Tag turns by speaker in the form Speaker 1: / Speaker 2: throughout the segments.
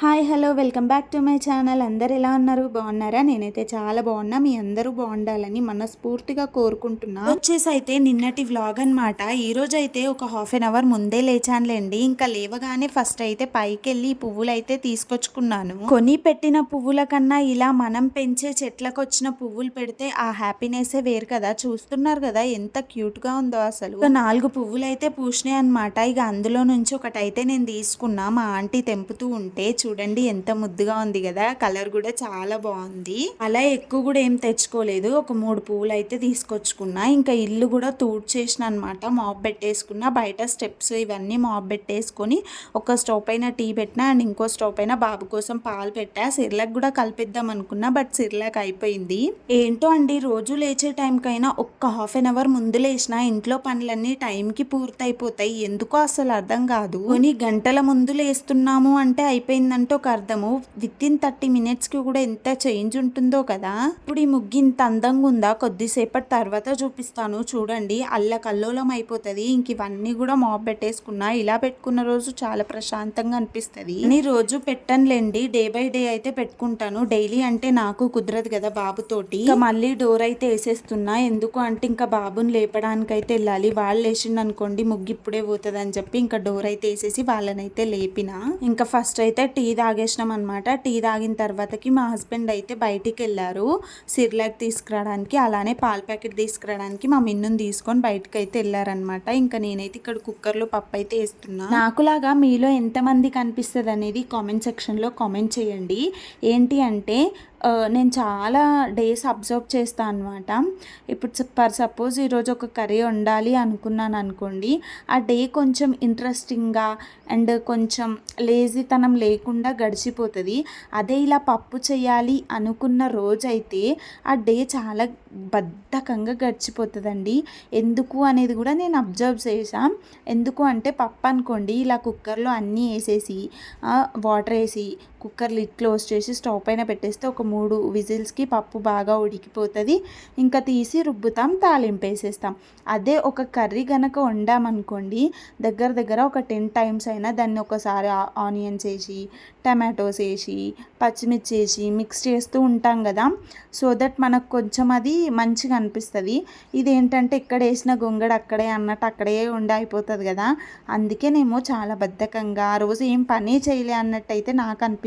Speaker 1: Hi hello welcome back to my channel. అందరు ఎలా ఉన్నారు? బాగున్నారా? నేనైతే చాలా బాగున్నా. మీ అందరూ బాగుండాలని మనస్ఫూర్తిగా కోరుకుంటున్నా. వచ్చేసి అయితే నిన్నటి వ్లాగ్ అనమాట ఈ రోజు అయితే ఒక హాఫ్ అన్ అవర్ ముందే లేచానులేండి. ఇంకా లేవగానే ఫస్ట్ అయితే పైకి వెళ్ళి పువ్వులు అయితే తీసుకొచ్చుకున్నాను. కొని పెట్టిన పువ్వుల కన్నా ఇలా మనం పెంచే చెట్లకు వచ్చిన పువ్వులు పెడితే ఆ హ్యాపీనెస్ వేరు కదా. చూస్తున్నారు కదా ఎంత క్యూట్గా ఉందో అసలు. నాలుగు పువ్వులు అయితే పూసినాయి అనమాట ఇక అందులో నుంచి ఒకటి అయితే నేను తీసుకున్నా. మా ఆంటీ తెంపుతూ ఉంటే చూడండి ఎంత ముద్దుగా ఉంది కదా. కలర్ కూడా చాలా బాగుంది. అలా ఎక్కువ కూడా ఏం తెచ్చుకోలేదు. ఒక మూడు పువ్వులు అయితే తీసుకొచ్చుకున్నా. ఇంకా ఇల్లు కూడా తూడ్చేసిన అనమాట మాప్ పెట్టేసుకున్నా. బయట స్టెప్స్ ఇవన్నీ మాప్ పెట్టేసుకొని ఒక స్టవ్ పైన టీ పెట్టినా అండ్ ఇంకో స్టవ్ పైన బాబు కోసం పాలు పెట్టా. సిర్లకు కూడా కలిపిద్దాం అనుకున్నా బట్ సిర్లకు అయిపోయింది. ఏంటో అండి రోజు లేచే టైంకైనా ఒక్క హాఫ్ అన్ అవర్ ముందు లేచిన ఇంట్లో పనులన్నీ టైంకి పూర్తయిపోతాయి. ఎందుకో అసలు అర్థం కాదు. కొన్ని గంటల ముందు లేస్తున్నాము అంటే అంటే ఒక అర్థము. విత్ ఇన్ థర్టీ మినిట్స్కి కూడా ఎంత చేంజ్ ఉంటుందో కదా. ఇప్పుడు ఈ ముగ్గు ఇంత అందంగా ఉందా? కొద్దిసేపటి తర్వాత చూపిస్తాను. చూడండి. అల్ల కల్లోలం అయిపోతుంది. ఇంక ఇవన్నీ కూడా మాప్ పెట్టేసుకున్నా ఇలా పెట్టుకున్న రోజు చాలా ప్రశాంతంగా అనిపిస్తుంది. నేను రోజు పెట్టనులేండి. డే బై డే అయితే పెట్టుకుంటాను. డైలీ అంటే నాకు కుదరదు కదా బాబుతోటి ఇంకా మళ్ళీ డోర్ అయితే వేసేస్తున్నా. ఎందుకు అంటే ఇంకా బాబుని లేపడానికి అయితే వెళ్ళాలి. వాళ్ళు లేచిండు అనుకోండి ముగ్గు ఇప్పుడే పోతుంది అని చెప్పి ఇంకా డోర్ అయితే వేసేసి వాళ్ళనైతే లేపిన. ఇంకా ఫస్ట్ అయితే టీ టీ తాగేసినాం అనమాట టీ తాగిన తర్వాతకి మా హస్బెండ్ అయితే బయటికి వెళ్ళారు. సిర్లాక్ తీసుకురావడానికి అలానే పాల ప్యాకెట్ తీసుకురావడానికి మా మిన్నుని తీసుకొని బయటకు అయితే వెళ్ళారనమాట ఇంకా నేనైతే ఇక్కడ కుక్కర్లో పప్పు అయితే వేస్తున్నా. నాకులాగా మీలో ఎంతమంది కనిపిస్తుంది అనేది కామెంట్ సెక్షన్లో కామెంట్ చేయండి. ఏంటి అంటే నేను చాలా డేస్ అబ్జర్వ్ చేస్తాను అనమాట ఇప్పుడు పర్ సపోజ్ ఈరోజు ఒక కర్రీ వండాలి అనుకున్నాను అనుకోండి ఆ డే కొంచెం ఇంట్రెస్టింగ్గా అండ్ కొంచెం లేజీతనం లేకుండా గడిచిపోతుంది. అదే ఇలా పప్పు చేయాలి అనుకున్న రోజైతే ఆ డే చాలా బద్ధకంగా గడిచిపోతుందండి. ఎందుకు అనేది కూడా నేను అబ్జర్వ్ చేశాను ఎందుకు అంటే పప్పు అనుకోండి ఇలా కుక్కర్లో అన్నీ వేసేసి వాటర్ వేసి కుక్కర్ లిడ్ క్లోజ్ చేసి స్టవ్ పైన పెట్టేస్తే ఒక మూడు విజిల్స్కి పప్పు బాగా ఉడికిపోతుంది. ఇంకా తీసి రుబ్బుతాం తాలింపు వేసేస్తాం. అదే ఒక కర్రీ గనక వండామనుకోండి దగ్గర దగ్గర ఒక టెన్ టైమ్స్ అయినా దాన్ని ఒకసారి ఆనియన్స్ వేసి టమాటోస్ వేసి పచ్చిమిర్చి వేసి మిక్స్ చేస్తూ ఉంటాం కదా. సో దట్ మనకు కొంచెం అది మంచిగా అనిపిస్తుంది. ఇదేంటంటే ఎక్కడ వేసిన గొంగడ అక్కడే అన్నట్టు అక్కడే ఉండి అయిపోతుంది కదా. అందుకేనేమో చాలా బద్ధకంగా ఆ రోజు ఏం పని చేయలే అన్నట్టు అయితే నాకు అనిపిస్తుంది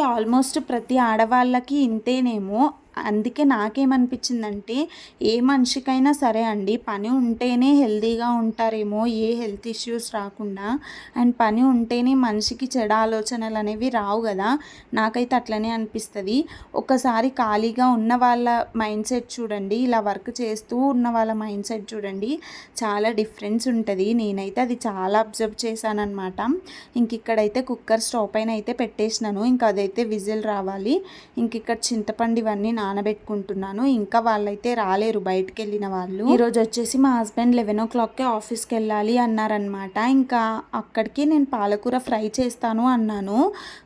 Speaker 1: ఆల్మోస్ట్ ప్రతి ఆడవాళ్ళకి ఇంతేనేమో. అందుకే నాకేమనిపించిందంటే ఏ మనిషికైనా సరే అండి పని ఉంటేనే హెల్తీగా ఉంటారేమో ఏ హెల్త్ ఇష్యూస్ రాకుండా. అండ్ పని ఉంటేనే మనిషికి చెడ ఆలోచనలు అనేవి రావు కదా. నాకైతే అట్లనే అనిపిస్తుంది. ఒకసారి ఖాళీగా ఉన్న వాళ్ళ మైండ్ సెట్ చూడండి ఇలా వర్క్ చేస్తూ ఉన్న వాళ్ళ మైండ్ సెట్ చూడండి చాలా డిఫరెన్స్ ఉంటుంది. నేనైతే అది చాలా అబ్జర్వ్ చేశానమాట ఇంక ఇక్కడైతే కుక్కర్ స్టవ్ పైన అయితే పెట్టేసినాను. ఇంకా అదైతే విజిల్ రావాలి. ఇంక ఇక్కడ చింతపండు ఇవన్నీ నానబెట్టుకుంటున్నాను. ఇంకా వాళ్ళైతే రాలేరు. బయటకు వెళ్ళిన వాళ్ళు ఈరోజు వచ్చేసి మా హస్బెండ్ లెవెన్ ఓ క్లాక్కి ఆఫీస్కి వెళ్ళాలి అన్నారనమాట ఇంకా అక్కడికి నేను పాలకూర ఫ్రై చేస్తాను అన్నాను.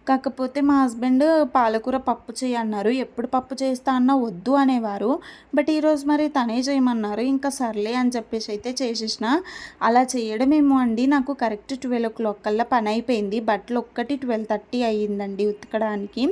Speaker 1: కాకపోతే మా హస్బెండ్ పాలకూర పప్పు చేయి అన్నారు ఎప్పుడు పప్పు చేస్తా అన్నా వద్దు అనేవారు. బట్ ఈరోజు మరి తనే చేయమన్నారు. ఇంకా సర్లే అని చెప్పేసి అయితే చేసేసిన. అలా చేయడమేమో అండి. నాకు కరెక్ట్ ట్వెల్వ్ ఓ క్లాక్ కల్లా పని అయిపోయింది. బట్టలు ఒక్కటి ట్వెల్వ్ థర్టీ అయ్యిందండి ఉతకడానికి.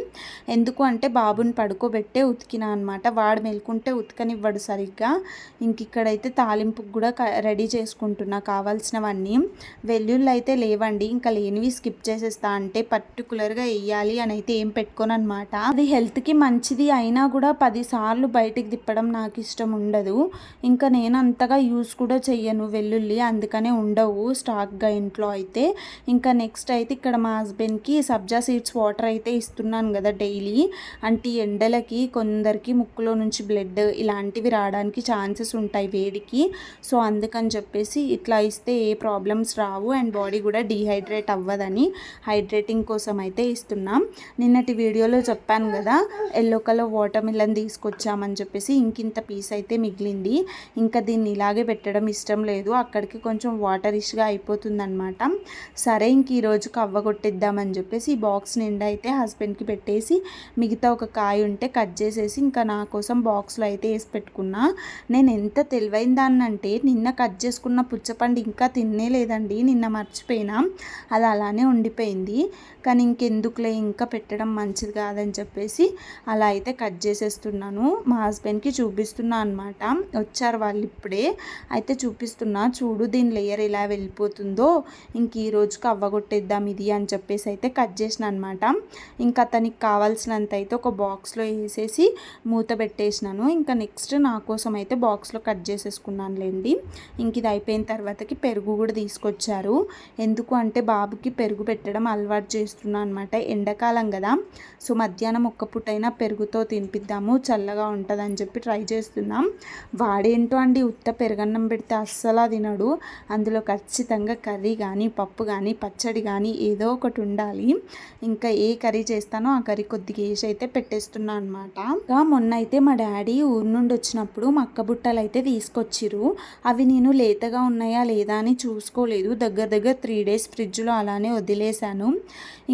Speaker 1: ఎందుకు అంటే బాబుని పడుకోబెట్టే ఉతికిన అనమాట వాడు మెలుకుంటే ఉతకనివ్వడు సరిగ్గా. ఇంక ఇక్కడైతే తాలింపుకు కూడా క- రెడీ చేసుకుంటున్నా కావాల్సినవన్నీ. వెల్లుల్లి అయితే లేవండి. ఇంకా లేనివి స్కిప్ చేసేస్తా అంటే పర్టికులర్గా వేయాలి అని అయితే ఏం పెట్టుకోను అనమాట అది హెల్త్కి మంచిది అయినా కూడా పదిసార్లు బయటికి తిప్పడం నాకు ఇష్టం ఉండదు. ఇంకా నేను అంతగా యూస్ కూడా చెయ్యను వెల్లుల్లి. అందుకనే ఉండవు స్టాక్గా ఇంట్లో అయితే. ఇంకా నెక్స్ట్ అయితే ఇక్కడ మా హస్బెండ్కి సబ్జా సీడ్స్ వాటర్ అయితే ఇస్తున్నాను కదా డైలీ. అంటే ఎండలకి కొన్ని కొందరికి ముక్కులో నుంచి బ్లడ్ ఇలాంటివి రావడానికి ఛాన్సెస్ ఉంటాయి వేడికి. సో అందుకని చెప్పేసి ఇట్లా ఇస్తే ఏ ప్రాబ్లమ్స్ రావు అండ్ బాడీ కూడా డీహైడ్రేట్ అవ్వదని హైడ్రేటింగ్ కోసం అయితే ఇస్తున్నాం. నిన్నటి వీడియోలో చెప్పాను కదా ఎల్లో కలర్ వాటర్ మిలన్ తీసుకొచ్చామని చెప్పేసి ఇంకింత పీస్ అయితే మిగిలింది. ఇంకా దీన్ని ఇలాగే పెట్టడం ఇష్టం లేదు అక్కడికి కొంచెం వాటర్ ఇష్గా అయిపోతుందన్నమాట. సరే ఇంక ఈరోజు కవ్వ కొట్టిద్దామని చెప్పేసి ఈ బాక్స్ నిండా అయితే హస్బెండ్కి పెట్టేసి మిగతా ఒక కాయ ఉంటే కట్ చేసేసి చేసి ఇంకా నా కోసం బాక్స్లో అయితే వేసి పెట్టుకున్నా. నేను ఎంత తెలివైన దాన్ని అంటే నిన్న కట్ చేసుకున్న పుచ్చపండు ఇంకా తినే లేదండి. నిన్న మర్చిపోయినా. అది అలానే ఉండిపోయింది. కానీ ఇంకెందుకులే ఇంకా పెట్టడం మంచిది కాదని చెప్పేసి అలా అయితే కట్ చేసేస్తున్నాను. మా హస్బెండ్కి చూపిస్తున్నా అనమాట వచ్చారు వాళ్ళు ఇప్పుడే. అయితే చూపిస్తున్నా. చూడు దీని లేయర్ ఎలా వెళ్ళిపోతుందో. ఇంక ఈ రోజుకి అవ్వగొట్టేద్దాం ఇది అని చెప్పేసి అయితే కట్ చేసిన అనమాట ఇంకా అతనికి కావాల్సినంత అయితే ఒక బాక్స్లో వేసేసి మూత పెట్టేసినాను. ఇంకా నెక్స్ట్ నా కోసం అయితే బాక్స్లో కట్ చేసేసుకున్నానులేండి. ఇంక ఇది అయిపోయిన తర్వాతకి పెరుగు కూడా తీసుకొచ్చారు. ఎందుకు అంటే బాబుకి పెరుగు పెట్టడం అలవాటు చేస్తున్నాను అనమాట ఎండాకాలం కదా. సో మధ్యాహ్నం ఒక్క పుట్టైనా పెరుగుతో తినిపిద్దాము. చల్లగా ఉంటుందని చెప్పి ట్రై చేస్తున్నాం. వాడేంటో అండి ఉత్త పెరుగన్నం పెడితే అస్సలు తినడు. అందులో ఖచ్చితంగా కర్రీ కానీ పప్పు కానీ పచ్చడి కానీ ఏదో ఒకటి ఉండాలి. ఇంకా ఏ కర్రీ చేస్తానో ఆ కర్రీ కొద్దిగా వేసి అయితే పెట్టేస్తున్నా అనమాట ఇంకా మొన్న అయితే మా డాడీ ఊరు నుండి వచ్చినప్పుడు మక్క బుట్టలు అయితే తీసుకొచ్చిర్రు. అవి నేను లేతగా ఉన్నాయా లేదా అని చూసుకోలేదు. దగ్గర దగ్గర త్రీ డేస్ ఫ్రిడ్జ్లో అలానే వదిలేశాను.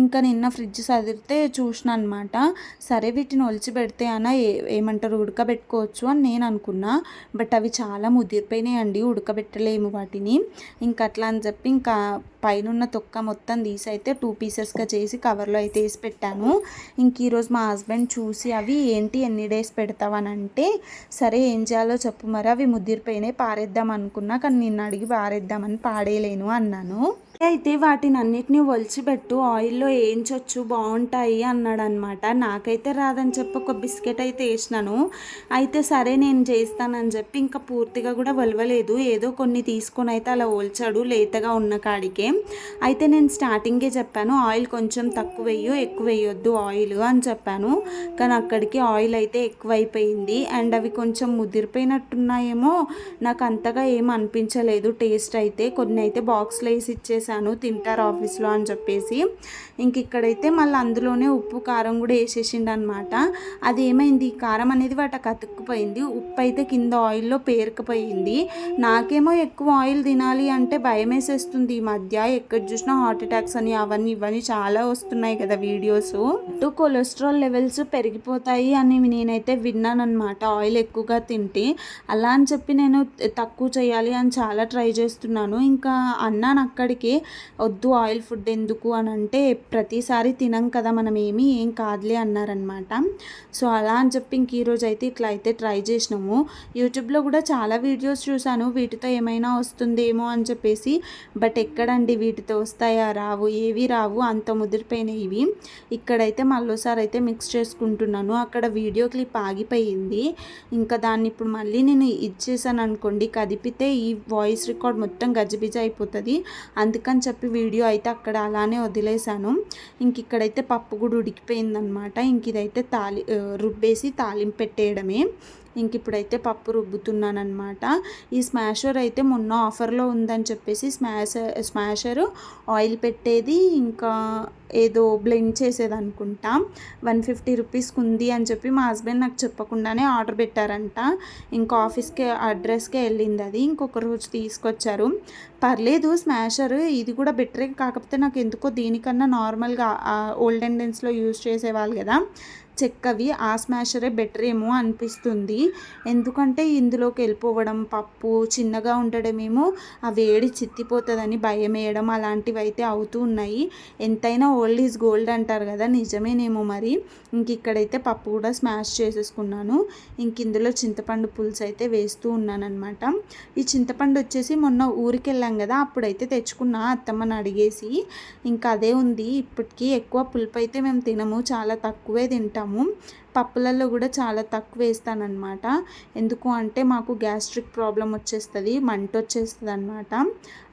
Speaker 1: ఇంకా నిన్న ఫ్రిడ్జ్ సదిరితే చూసిన అనమాట సరే వీటిని ఒలిచి పెడితే అన్న ఏ ఏమంటారు ఉడకబెట్టుకోవచ్చు అని నేను అనుకున్నా. బట్ అవి చాలా ముదిరిపోయినాయండి ఉడకబెట్టలేము వాటిని. ఇంకా అట్లా అని చెప్పి ఇంకా పైన తొక్క మొత్తం తీసి అయితే టూ పీసెస్గా చేసి కవర్లో అయితే వేసి పెట్టాను. ఇంక ఈరోజు మా హస్బెండ్ చూసి అవి ఏంటి ఎన్ని డేస్ పెడతావని అంటే సరే ఏం చేయాలో చెప్పు మరి అవి ముదిరిపోయినాయి పారేద్దాం అనుకున్నా కానీ నిన్ను అడిగి పారేద్దామని పాడేయలేను అన్నాను. అయితే వాటిని అన్నిటినీ ఒలిచిపెట్టు ఆయిల్లో వేయించవచ్చు బాగుంటాయి అన్నాడు అనమాట నాకైతే రాదని చెప్పి ఒక బిస్కెట్ అయితే వేసినాను అయితే సరే నేను చేస్తానని చెప్పి ఇంకా పూర్తిగా కూడా ఒలవలేదు. ఏదో కొన్ని తీసుకొని అయితే అలా ఒలిచాడు లేతగా ఉన్న కాడికే. అయితే నేను స్టార్టింగే చెప్పాను ఆయిల్ కొంచెం తక్కువ వేయు ఎక్కువ వేయొద్దు ఆయిల్ అని చెప్పాను. కానీ అక్కడికి ఆయిల్ అయితే ఎక్కువైపోయింది. అండ్ అవి కొంచెం ముదిరిపోయినట్టున్నాయేమో నాకు అంతగా ఏం అనిపించలేదు టేస్ట్ అయితే. కొన్ని అయితే బాక్స్లో వేసి ఇచ్చేసి చేశాను తింటారు ఆఫీస్లో అని చెప్పేసి. ఇంక ఇక్కడైతే మళ్ళీ అందులోనే ఉప్పు కారం కూడా వేసేసిండు అనమాట అది ఏమైంది? కారం అనేది వాటికి అతుక్కుపోయింది. ఉప్పు అయితే కింద ఆయిల్లో పేరుకుపోయింది. నాకేమో ఎక్కువ ఆయిల్ తినాలి అంటే భయం వేసేస్తుంది ఈ మధ్య. ఎక్కడ చూసినా హార్ట్ అటాక్స్ అని అవన్నీ ఇవన్నీ చాలా వస్తున్నాయి కదా వీడియోస్. అటు కొలెస్ట్రాల్ లెవెల్స్ పెరిగిపోతాయి అని నేనైతే విన్నాను అనమాట ఆయిల్ ఎక్కువగా తింటే. అలా అని చెప్పి నేను తక్కువ చేయాలి అని చాలా ట్రై చేస్తున్నాను. ఇంకా అన్నాను అక్కడికి వద్దు ఆయిల్ ఫుడ్ ఎందుకు అని అంటే ప్రతిసారి తినం కదా మనం ఏమి ఏం కాదులే అన్నారనమాట సో అలా అని చెప్పి ఇంక ఈరోజు అయితే ఇట్లా అయితే ట్రై చేసినాము. యూట్యూబ్లో కూడా చాలా వీడియోస్ చూశాను. వీటితో ఏమైనా వస్తుందేమో అని చెప్పేసి బట్ ఎక్కడండి వీటితో వస్తాయా రావు ఏవి రావు అంత ముదిరిపోయినాయి ఇక్కడైతే మళ్ళీసారి అయితే మిక్స్ చేసుకుంటున్నాను. అక్కడ వీడియో క్లిప్ ఆగిపోయింది. ఇంకా దాన్ని ఇప్పుడు మళ్ళీ నేను ఇచ్చేసాను అనుకోండి కదిపితే ఈ వాయిస్ రికార్డ్ మొత్తం గజిబిజ అయిపోతుంది. అందుకని అని చెప్పి వీడియో అయితే అక్కడ అలానే వదిలేశాను. ఇంక ఇక్కడైతే పప్పు కూడా ఉడికిపోయిందనమాట. ఇంక ఇదైతే తాలి రుబ్బేసి తాలింపు పెట్టేయడమే. ఇంక ఇప్పుడైతే పప్పు రుబ్బుతున్నాను అనమాట ఈ స్మాషర్ అయితే మొన్న ఆఫర్లో ఉందని చెప్పేసి స్మాషర్ స్మాషర్ ఆయిల్ పెట్టేది ఇంకా ఏదో బ్లెండ్ చేసేది అనుకుంటా వన్ ఫిఫ్టీ రూపీస్కి ఉంది అని చెప్పి మా హస్బెండ్ నాకు చెప్పకుండానే ఆర్డర్ పెట్టారంట. ఇంకా ఆఫీస్కి అడ్రస్కే వెళ్ళింది అది. ఇంకొక రోజు తీసుకొచ్చారు. పర్లేదు స్మాషర్ ఇది కూడా బెటరే కాకపోతే నాకు ఎందుకో దీనికన్నా నార్మల్గా ఓల్డెన్ డెన్స్లో యూజ్ చేసేవాళ్ళు కదా. చెక్కవి ఆ స్మాషరే బెటర్ ఏమో అనిపిస్తుంది. ఎందుకంటే ఇందులోకి వెళ్ళిపోవడం పప్పు చిన్నగా ఉండడమేమో ఆ వేడి చిత్తిపోతుందని భయం వేయడం అలాంటివి అయితే అవుతూ ఉన్నాయి. ఎంతైనా ఓల్డ్ ఈజ్ గోల్డ్ అంటారు కదా నిజమేనేమో మరి. ఇంక ఇక్కడైతే పప్పు కూడా స్మాష్ చేసేసుకున్నాను. ఇంక ఇందులో చింతపండు పులుసు అయితే వేస్తూ ఉన్నానమాట ఈ చింతపండు వచ్చేసి మొన్న ఊరికి వెళ్ళాం కదా అప్పుడైతే తెచ్చుకున్నా అత్తమ్మని అడిగేసి. ఇంకా అదే ఉంది ఇప్పటికీ ఎక్కువ పులుపు అయితే మేము తినము చాలా తక్కువే తింటాము. వేస్తాము పప్పులలో కూడా చాలా తక్కువ వేస్తానమాట ఎందుకు అంటే మాకు గ్యాస్ట్రిక్ ప్రాబ్లం వచ్చేస్తుంది మంట వచ్చేస్తుంది అనమాట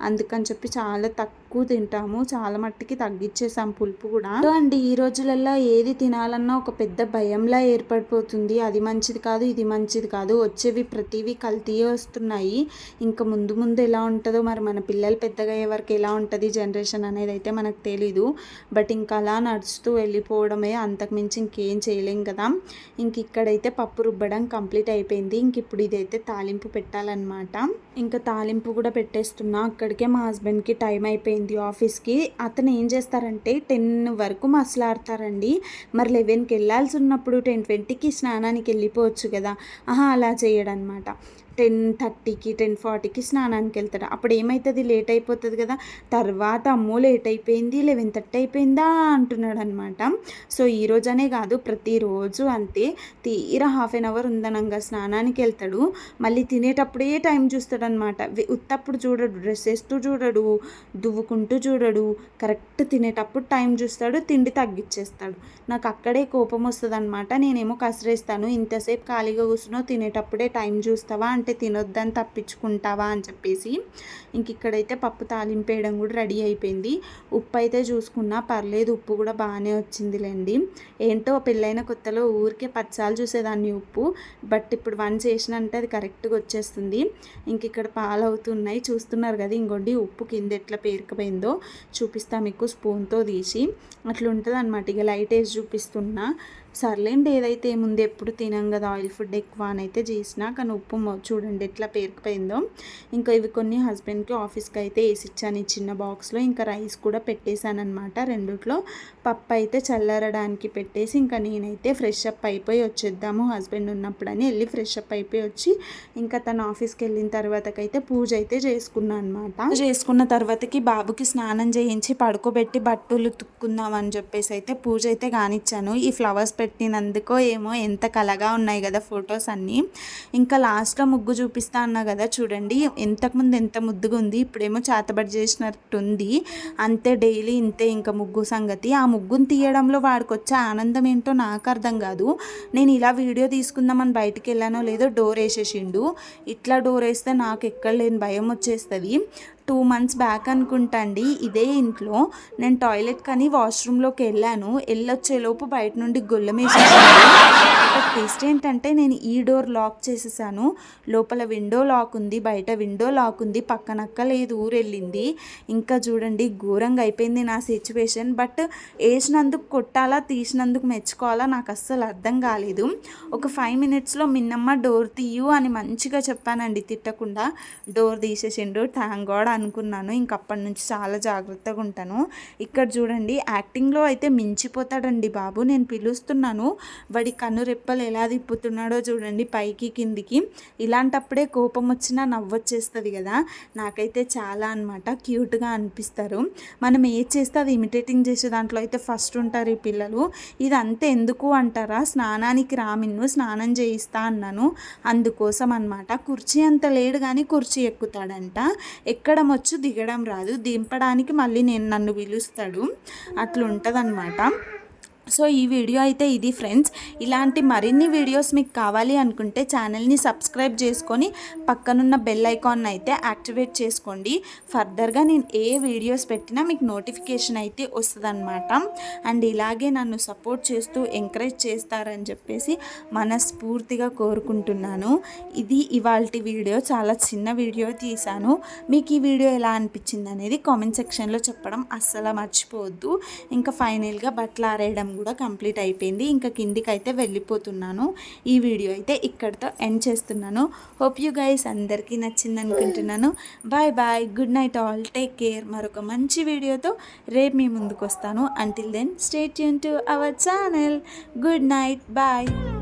Speaker 1: అందుకని చెప్పి చాలా తక్కువ తింటాము. చాలా మట్టికి తగ్గించేసాం పులుపు కూడా. అండి ఈ రోజులలో ఏది తినాలన్నా ఒక పెద్ద భయంలా ఏర్పడిపోతుంది. అది మంచిది కాదు ఇది మంచిది కాదు. వచ్చేవి ప్రతివి కల్తీయే వస్తున్నాయి. ఇంకా ముందు ముందు ఎలా ఉంటుందో మరి మన పిల్లలు పెద్దగా అయ్యే వరకు ఎలా ఉంటుంది జనరేషన్ అనేది అయితే మనకు తెలీదు. బట్ ఇంకా అలా నడుస్తూ వెళ్ళిపోవడమే అంతకుమించి ఇంకేం చేయలేం కదా. ఇంక ఇక్కడైతే పప్పు రుబ్బడం కంప్లీట్ అయిపోయింది. ఇంక ఇప్పుడు ఇదైతే తాలింపు పెట్టాలన్నమాట. ఇంకా తాలింపు కూడా పెట్టేస్తున్నా. అక్కడికే మా హస్బెండ్కి టైం అయిపోయింది ఆఫీస్కి. అతను ఏం చేస్తారంటే టెన్ వరకు మసలాడతారండి. మరి లెవెన్కి వెళ్ళాల్సి ఉన్నప్పుడు టెన్ ట్వంటీకి స్నానానికి వెళ్ళిపోవచ్చు కదా. ఆహా అలా చేయడనమాట టెన్ థర్టీకి టెన్ ఫార్టీకి స్నానానికి వెళ్తాడు అప్పుడు ఏమవుతుంది లేట్ అయిపోతుంది కదా. తర్వాత అమ్మో లేట్ అయిపోయింది లెవెన్ థర్టీ అయిపోయిందా అంటున్నాడు అనమాట సో ఈ రోజనే కాదు ప్రతిరోజు అంతే. తీరా హాఫ్ అన్ అవర్ ఉందనంగా స్నానానికి వెళ్తాడు మళ్ళీ తినేటప్పుడే టైం చూస్తాడు అనమాట ఉత్తప్పుడు చూడడు డ్రెస్ వేస్తూ చూడడు దువ్వుకుంటూ చూడడు. కరెక్ట్ తినేటప్పుడు టైం చూస్తాడు తిండి తగ్గించేస్తాడు నాకు అక్కడే కోపం వస్తుంది అనమాట నేనేమో కసిరేస్తాను ఇంతసేపు ఖాళీగా కూర్చున్నావు తినేటప్పుడే టైం చూస్తావా అంటే తినొద్దని తప్పించుకుంటావా అని చెప్పేసి ఇంక ఇక్కడైతే పప్పు తాలింపేయడం కూడా రెడీ అయిపోయింది. ఉప్పు అయితే చూసుకున్నా పర్లేదు ఉప్పు కూడా బాగానే వచ్చిందిలేండి. ఏంటో పెళ్ళైన కొత్తలో ఊరికే పచ్చాలు చూసేదాన్ని ఉప్పు బట్ ఇప్పుడు వన్ చేసినంటే అది కరెక్ట్గా వచ్చేస్తుంది. ఇంక ఇక్కడ పాలు అవుతున్నాయి చూస్తున్నారు కదా ఇంకోటి ఉప్పు కింద ఎట్లా పేరుకుపోయిందో చూపిస్తా మీకు స్పూన్తో తీసి. అట్లా ఉంటుంది అనమాట ఇక లైట్ వేసి చూపిస్తున్నా. సర్లేండి ఏదైతే ముందు ఎప్పుడు తినం కదా ఆయిల్ ఫుడ్ ఎక్కువ అని అయితే చేసినా కానీ ఉప్పు చూడండి ఎట్లా పేరుకుపోయిందో. ఇంకా ఇవి కొన్ని హస్బెండ్కి ఆఫీస్కి అయితే వేసి ఇచ్చాను ఈ చిన్న బాక్స్లో ఇంకా రైస్ కూడా పెట్టేశాను అనమాట రెండిట్లో. పప్పు అయితే చల్లారడానికి పెట్టేసి ఇంకా నేనైతే ఫ్రెష్ అప్ అయిపోయి వచ్చేద్దాము. హస్బెండ్ ఉన్నప్పుడని వెళ్ళి ఫ్రెష్ అప్ అయిపోయి వచ్చి ఇంకా తను ఆఫీస్కి వెళ్ళిన తర్వాతకైతే పూజ అయితే చేసుకున్నాను అనమాట చేసుకున్న తర్వాతకి బాబుకి స్నానం చేయించి పడుకోబెట్టి బట్టలు తుక్కుందాం అని చెప్పేసి అయితే పూజ అయితే కానిచ్చాను. ఈ ఫ్లవర్స్ పెట్టినందుకో ఏమో ఎంత కలగా ఉన్నాయి కదా ఫొటోస్ అన్నీ. ఇంకా లాస్ట్లో ముగ్గు చూపిస్తా అన్నా కదా చూడండి ఇంతకుముందు ఎంత ముద్దుగా ఉంది ఇప్పుడేమో చేతబడి చేసినట్టుంది. అంతే డైలీ ఇంతే ఇంకా ముగ్గు సంగతి. ఆ ముగ్గును తీయడంలో వాడికి వచ్చే ఆనందం ఏంటో నాకు అర్థం కాదు. నేను ఇలా వీడియో తీసుకుందామని బయటికి వెళ్ళానో లేదో డోర్ వేసేసిండు. ఇట్లా డోర్ వేస్తే నాకు ఎక్కడ లేని భయం వచ్చేస్తుంది. టూ మంత్స్ బ్యాక్ అనుకుంటా అండి ఇదే ఇంట్లో. నేను టాయిలెట్ కానీ వాష్రూమ్లోకి వెళ్ళాను. వెళ్ళొచ్చేలోపు బయట నుండి గొల్లమేసేసాను టేస్ట్ ఏంటంటే నేను ఈ డోర్ లాక్ చేసేసాను. లోపల విండో లాక్ ఉంది బయట విండో లాక్ ఉంది పక్కనక్క లేదు ఊరు వెళ్ళింది ఇంకా చూడండి ఘోరంగా అయిపోయింది నా సిచ్యువేషన్. బట్ వేసినందుకు కొట్టాలా తీసినందుకు మెచ్చుకోవాలా నాకు అస్సలు అర్థం కాలేదు. ఒక ఫైవ్ మినిట్స్లో మిన్నమ్మ డోర్ తీయు అని మంచిగా చెప్పానండి తిట్టకుండా. డోర్ తీసేసిండు థ్యాంక్ గాడ్ అనుకున్నాను. ఇంకప్పటి నుంచి చాలా జాగ్రత్తగా ఉంటాను. ఇక్కడ చూడండి యాక్టింగ్లో అయితే మించిపోతాడండి బాబు. నేను పిలుస్తున్నాను. వాడి కన్ను రెప్పలు ఎలా తిప్పుతున్నాడో చూడండి పైకి కిందికి. ఇలాంటప్పుడే కోపం వచ్చినా నవ్వొచ్చేస్తుంది కదా. నాకైతే చాలా అనమాట క్యూట్గా అనిపిస్తారు. మనం ఏది చేస్తే అది ఇమిటేటింగ్ చేసే దాంట్లో అయితే ఫస్ట్ ఉంటారు ఈ పిల్లలు. ఇది అంతే ఎందుకు అంటారా? స్నానానికి రామిన్ను స్నానం చేయిస్తా అన్నాను. అందుకోసం అనమాట కుర్చీ అంత లేడు కానీ కుర్చీ ఎక్కుతాడంట. ఎక్కడ వచ్చు దిగడం రాదు. దింపడానికి మళ్ళీ నేను నన్ను పిలుస్తాడు. అట్లుంటుంది సో ఈ వీడియో అయితే ఇది ఫ్రెండ్స్. ఇలాంటి మరిన్ని వీడియోస్ మీకు కావాలి అనుకుంటే ఛానల్ని సబ్స్క్రైబ్ చేసుకొని పక్కనున్న బెల్ ఐకాన్ అయితే యాక్టివేట్ చేసుకోండి. ఫర్దర్గా నేను ఏ వీడియోస్ పెట్టినా మీకు నోటిఫికేషన్ అయితే వస్తుందన్నమాట. అండ్ ఇలాగే నన్ను సపోర్ట్ చేస్తూ ఎంకరేజ్ చేస్తారని చెప్పేసి మనస్ఫూర్తిగా కోరుకుంటున్నాను. ఇది ఇవాళ వీడియో చాలా చిన్న వీడియో తీశాను. మీకు ఈ వీడియో ఎలా అనిపించింది అనేది కామెంట్ సెక్షన్లో చెప్పడం అస్సలు మర్చిపోవద్దు. ఇంకా ఫైనల్గా బట్టలు ఆరేయడం కూడా కంప్లీట్ అయిపోయింది. ఇంకా కిందికి అయితే వెళ్ళిపోతున్నాను. ఈ వీడియో అయితే ఇక్కడితో ఎండ్ చేస్తున్నాను. హోప్ యూ గైస్ అందరికీ నచ్చింది అనుకుంటున్నాను. Bye bye good night all take care మరొక మంచి వీడియోతో రేపు మీ ముందుకు వస్తాను until then stay Yoon to our channel good night bye